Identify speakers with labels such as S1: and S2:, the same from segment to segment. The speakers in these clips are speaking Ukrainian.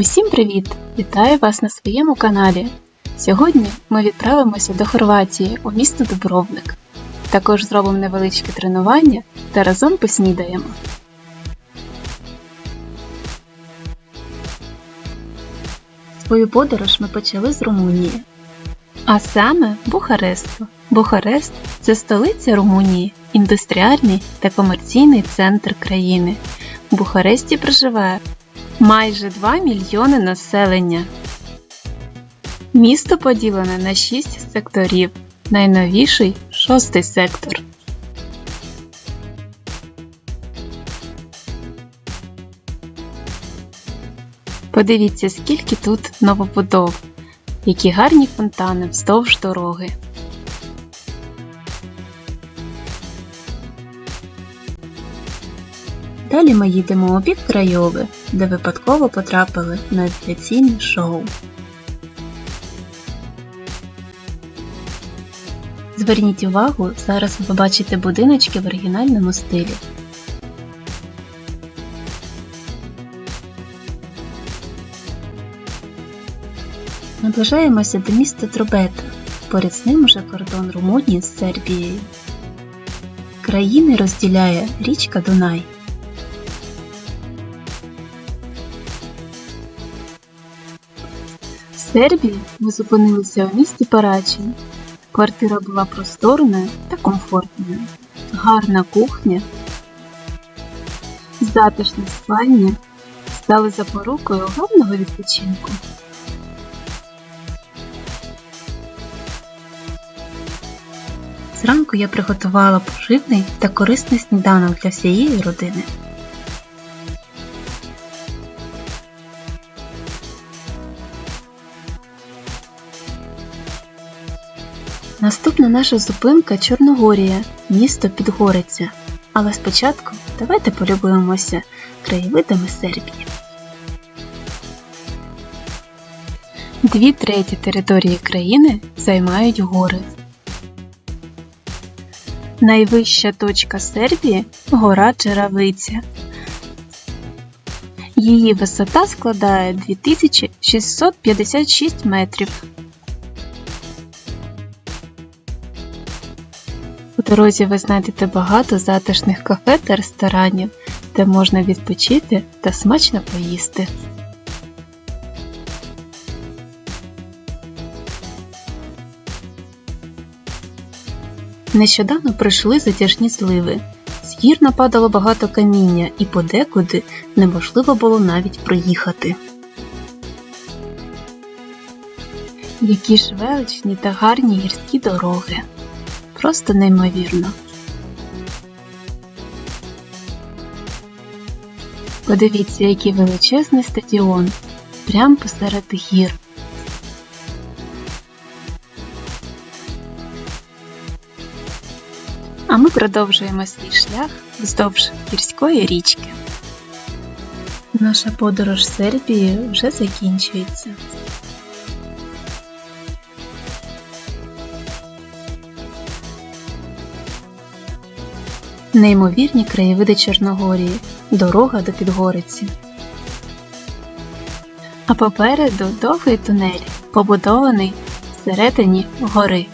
S1: Усім привіт! Вітаю вас на своєму каналі. Сьогодні ми відправимося до Хорватії у місто Дубровник. Також зробимо невеличке тренування та разом поснідаємо. Свою подорож ми почали з Румунії, а саме Бухаресту. Бухарест це столиця Румунії, індустріальний та комерційний центр країни. У Бухаресті проживає майже 2 мільйони населення. Місто поділене на 6 секторів. Найновіший шостий сектор. Подивіться, скільки тут новобудов, які гарні фонтани вздовж дороги. Далі ми їдемо у бік Крайови, де випадково потрапили на авіаційне шоу. Зверніть увагу, зараз ви побачите будиночки в оригінальному стилі. Наближаємося до міста Трубета. Поряд з ним уже кордон Румунії з Сербією. Країни розділяє річка Дунай. Сербії ми зупинилися у місті Парачин. Квартира була просторною та комфортною, гарна кухня, затишне спальня стали запорукою гарного відпочинку. Зранку я приготувала поживний та корисний сніданок для всієї родини. Наступна наша зупинка Чорногорія, місто Підгориця. Але спочатку давайте полюбуємося краєвидами Сербії. Дві треті території країни займають гори. Найвища точка Сербії гора Черавиця. Її висота складає 2656 метрів. Дорозі ви знайдете багато затишних кафе та ресторанів, де можна відпочити та смачно поїсти. Нещодавно пройшли затяжні зливи. З гір нападало багато каміння і подекуди неможливо було навіть проїхати. Які ж величні та гарні гірські дороги. Просто неймовірно. Подивіться, який величезний стадіон прямо посеред гір. А ми продовжуємо свій шлях вздовж гірської річки. Наша подорож Сербією вже закінчується. Неймовірні краєвиди Чорногорії, дорога до Підгориці. А попереду довгий тунель, побудований всередині гори.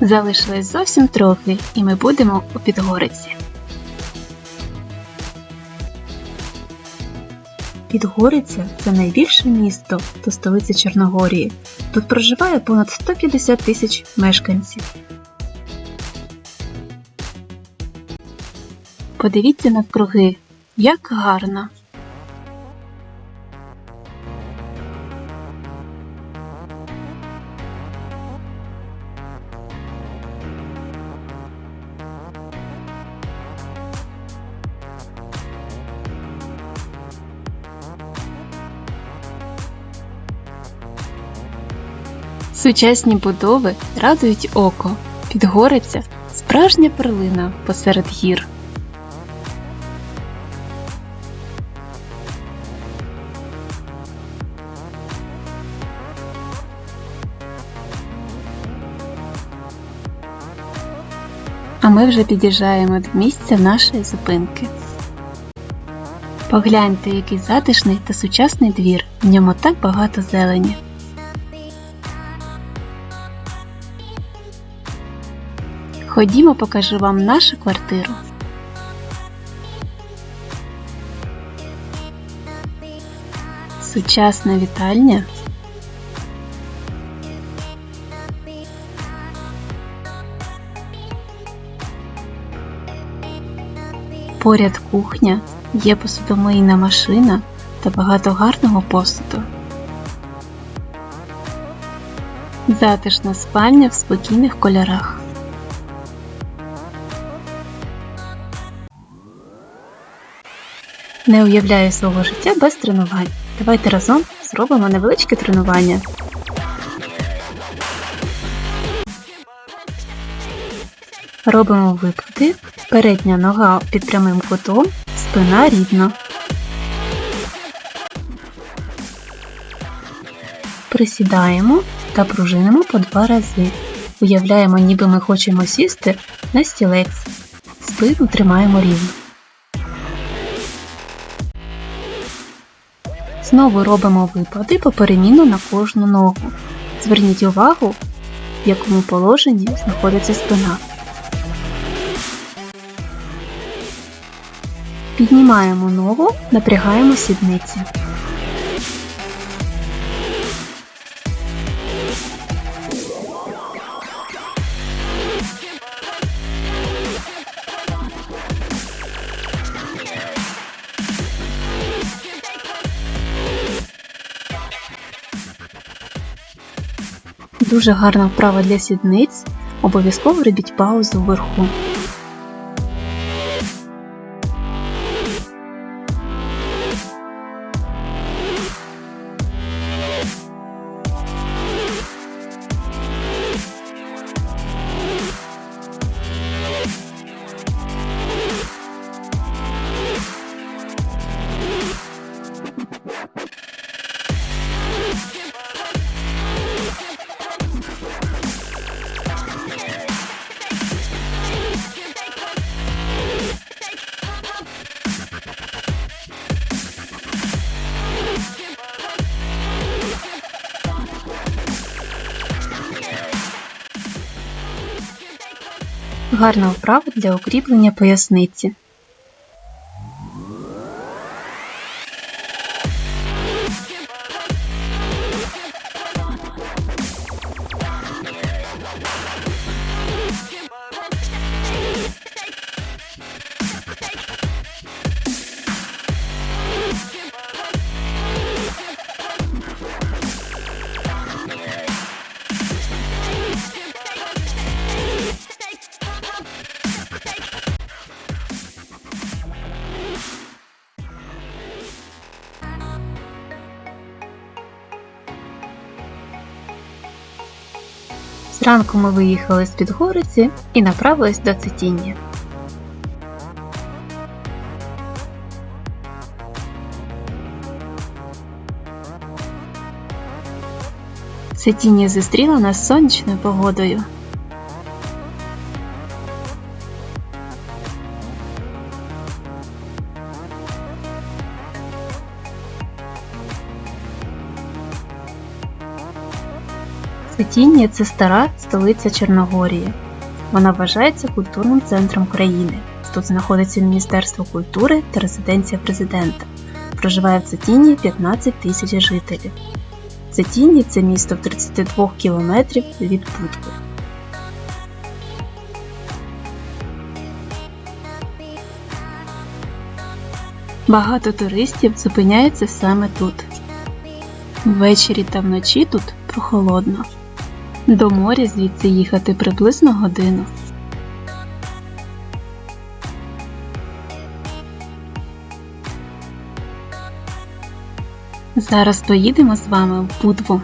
S1: Залишилось зовсім трохи, і ми будемо у Підгориці. Підгориця це найбільше місто та столиця Чорногорії. Тут проживає понад 150 тисяч мешканців. Подивіться навкруги, як гарно. Сучасні будови радують око. Підгориця справжня перлина посеред гір. А ми вже під'їжджаємо до місця нашої зупинки. Погляньте, який затишний та сучасний двір. В ньому так багато зелені. Ходімо, покажу вам нашу квартиру. Сучасна вітальня. Поряд кухня, є посудомийна машина та багато гарного посуду. Затишна спальня в спокійних кольорах. Не уявляю свого життя без тренувань. Давайте разом зробимо невеличке тренування. Робимо випади, передня нога під прямим кутом, спина рівно. Присідаємо та пружинимо по два рази. Уявляємо, ніби ми хочемо сісти на стілець. Спину тримаємо рівно. Знову робимо випади поперемінно на кожну ногу. Зверніть увагу, в якому положенні знаходиться спина. Піднімаємо ногу, напрягаємо сідниці. Дуже гарна вправа для сідниць. Обов'язково робіть паузу вверху. Гарна вправа для укріплення поясниці. Зранку ми виїхали з Підгориці і направились до Цитіння. Цитіння зустріло нас сонячною погодою. Цвітіння це стара столиця Чорногорії. Вона вважається культурним центром країни. Тут знаходиться Міністерство культури та резиденція президента. Проживає в Цитіні 15 тисяч жителів. Цитіні це місто в 32 кілометрів від Путки. Багато туристів зупиняються саме тут. Ввечері та вночі тут прохолодно. До моря звідси їхати приблизно годину. Зараз поїдемо з вами в Будву.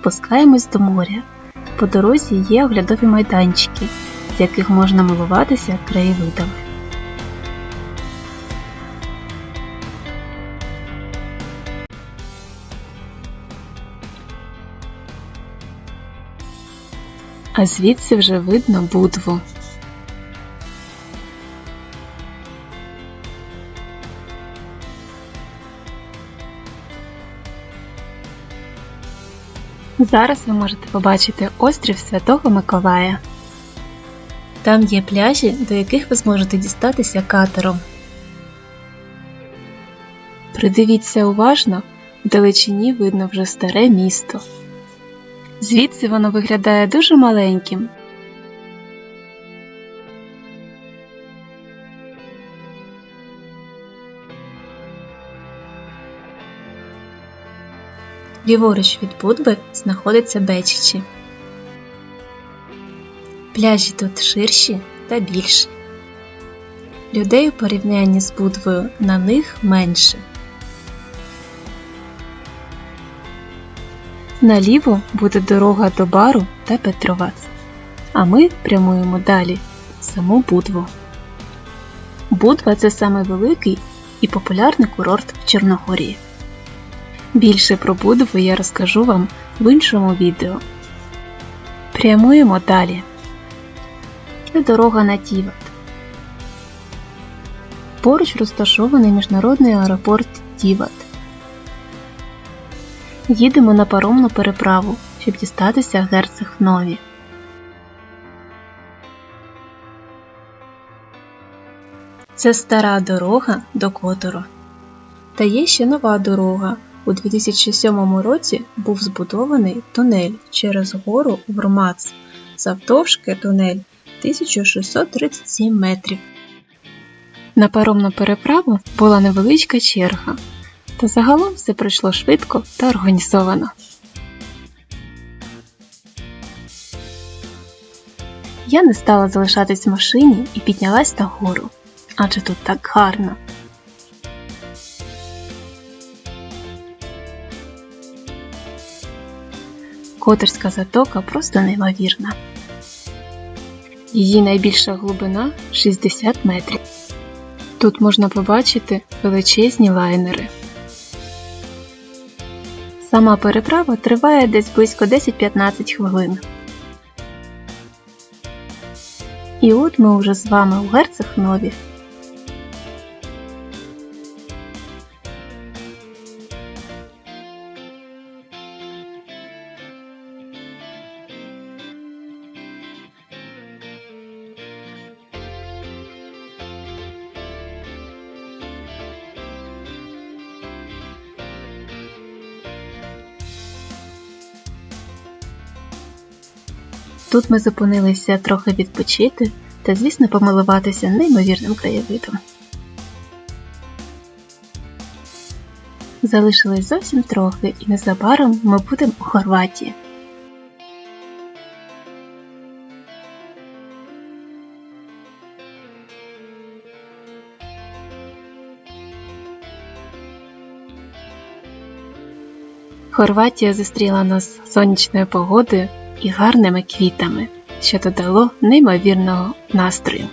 S1: Спускаємось до моря. По дорозі є оглядові майданчики, з яких можна милуватися краєвидами. А звідси вже видно будву. Зараз ви можете побачити острів Святого Миколая. Там є пляжі, до яких ви зможете дістатися катером. Придивіться уважно, вдалечині видно вже старе місто. Звідси воно виглядає дуже маленьким. Ліворуч від Будви знаходиться Бечичі. Пляжі тут ширші та більші. Людей у порівнянні з Будвою на них менше. Наліво буде дорога до бару та Петровац, а ми прямуємо далі в саму Будву. Будва це саме великий і популярний курорт в Чорногорії. Більше про Будву я розкажу вам в іншому відео. Прямуємо далі. Це дорога на Тіват. Поруч розташований міжнародний аеропорт Тіват. Їдемо на паромну переправу, щоб дістатися Герцехнові. Це стара дорога до Котору. Та є ще нова дорога. У 2007 році був збудований тунель через гору в Ромац. Завдовжки тунель 1637 метрів. На паромну переправу була невеличка черга, та загалом все пройшло швидко та організовано. Я не стала залишатись в машині і піднялась на гору, адже тут так гарно. Которська затока просто неймовірна. Її найбільша глибина 60 метрів. Тут можна побачити величезні лайнери. Сама переправа триває десь близько 10-15 хвилин. І от ми вже з вами у Герцехнові. Тут ми зупинилися трохи відпочити та, звісно, помилуватися неймовірним краєвидом. Залишилось зовсім трохи, і незабаром ми будемо у Хорватії. Хорватія зустріла нас сонячною погодою і гарними квітами, що додало неймовірного настрою.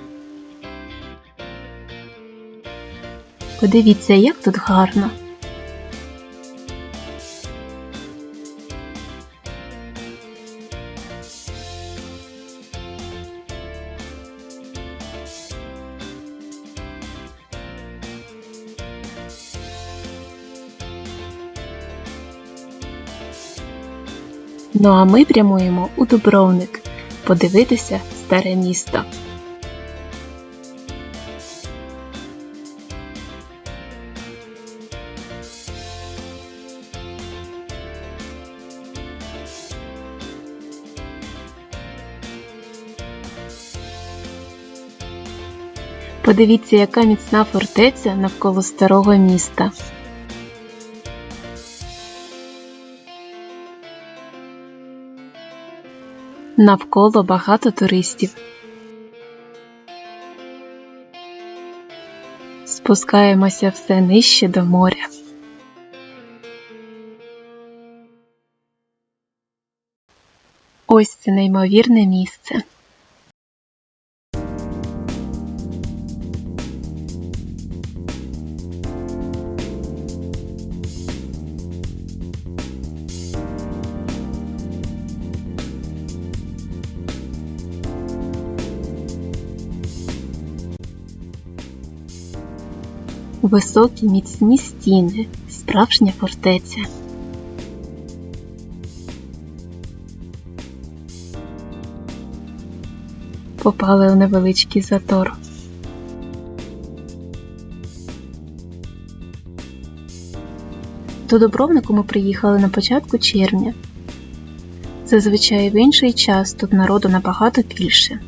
S1: Подивіться, як тут гарно. Ну а ми прямуємо у Дубровник подивитися старе місто. Подивіться, яка міцна фортеця навколо старого міста. Навколо багато туристів. Спускаємося все нижче до моря. Ось це неймовірне місце. Високі міцні стіни, справжня фортеця. Попали у невеличкий затор. До Дубровнику ми приїхали на початку червня. Зазвичай в інший час тут народу набагато більше.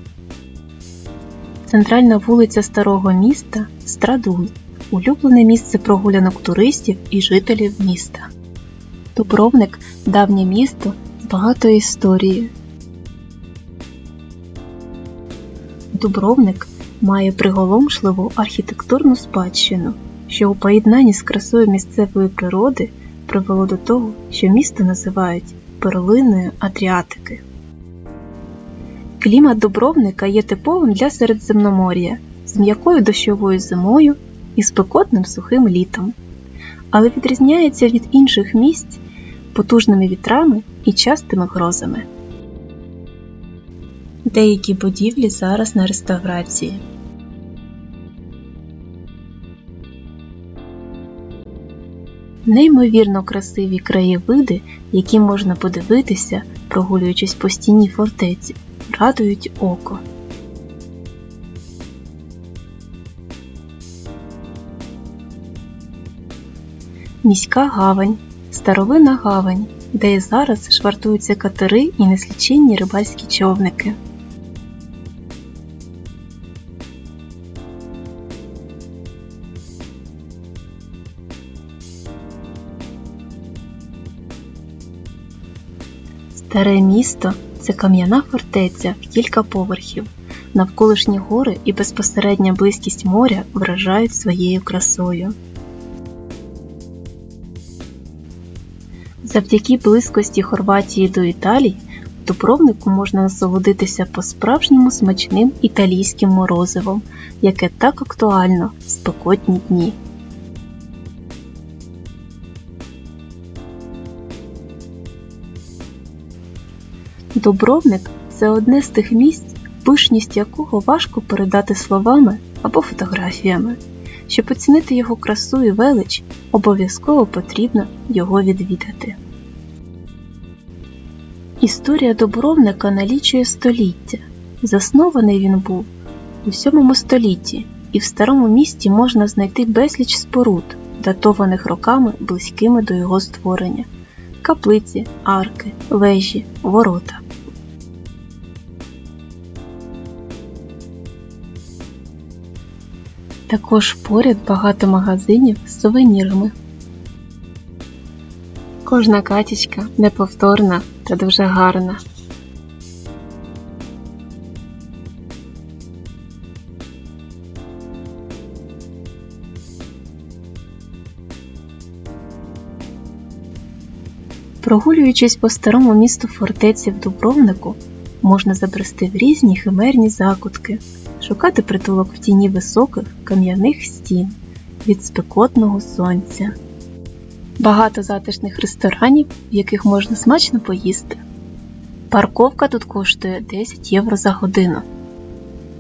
S1: Центральна вулиця старого міста Страдун улюблене місце прогулянок туристів і жителів міста. Дубровник давнє місто з багатою історією. Дубровник має приголомшливу архітектурну спадщину, що у поєднанні з красою місцевої природи привело до того, що місто називають перлиною Адріатики. Клімат Дубровника є типовим для Середземномор'я з м'якою дощовою зимою і спекотним сухим літом, але відрізняється від інших місць потужними вітрами і частими грозами. Деякі будівлі зараз на реставрації. Неймовірно красиві краєвиди, які можна подивитися, прогулюючись по стіні фортеці, радують око. Міська гавань, старовинна гавань, де і зараз швартуються катери і несліченні рибальські човники. Старе місто це кам'яна фортеця в кілька поверхів. Навколишні гори і безпосередня близькість моря вражають своєю красою. Завдяки близькості Хорватії до Італії в Дубровнику можна насолодитися по-справжньому смачним італійським морозивом, яке так актуально в спекотні дні. Дубровник це одне з тих місць, пишність якого важко передати словами або фотографіями. Щоб оцінити його красу і велич, обов'язково потрібно його відвідати. Історія Дубровника налічує століття. Заснований він був у 7 столітті, і в старому місті можна знайти безліч споруд, датованих роками близькими до його створення каплиці, арки, вежі, ворота. Також поряд багато магазинів з сувенірами. Кожна катічка неповторна та дуже гарна. Прогулюючись по старому місту фортеці в Дубровнику, можна забрести в різні химерні закутки, шукати притулок в тіні високих кам'яних стін від спекотного сонця. Багато затишних ресторанів, в яких можна смачно поїсти. Парковка тут коштує 10 євро за годину.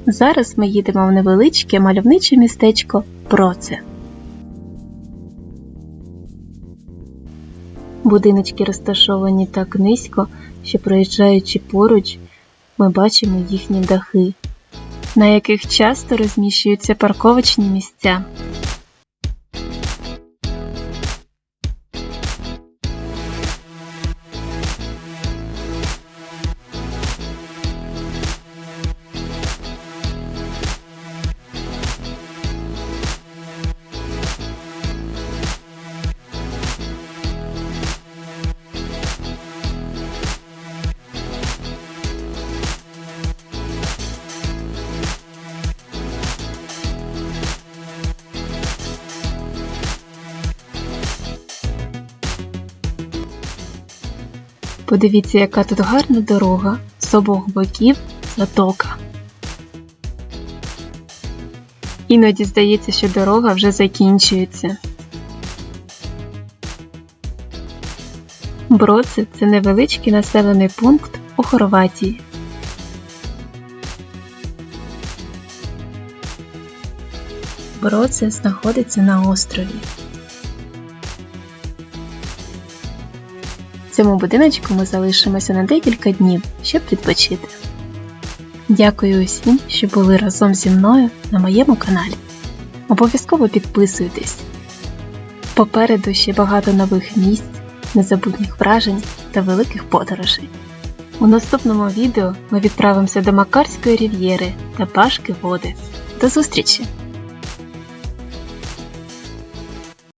S1: Зараз ми їдемо в невеличке мальовниче містечко Проце. Будиночки розташовані так низько, що проїжджаючи поруч, ми бачимо їхні дахи, на яких часто розміщуються парковочні місця. Подивіться, яка тут гарна дорога, з обох боків затока. Іноді здається, що дорога вже закінчується. Броце це невеличкий населений пункт у Хорватії. Броце знаходиться на острові. Цьому будиночку ми залишимося на декілька днів, щоб відпочити. Дякую усім, що були разом зі мною на моєму каналі. Обов'язково підписуйтесь. Попереду ще багато нових місць, незабутніх вражень та великих подорожей. У наступному відео ми відправимося до Макарської рів'єри та Пашки Води. До зустрічі!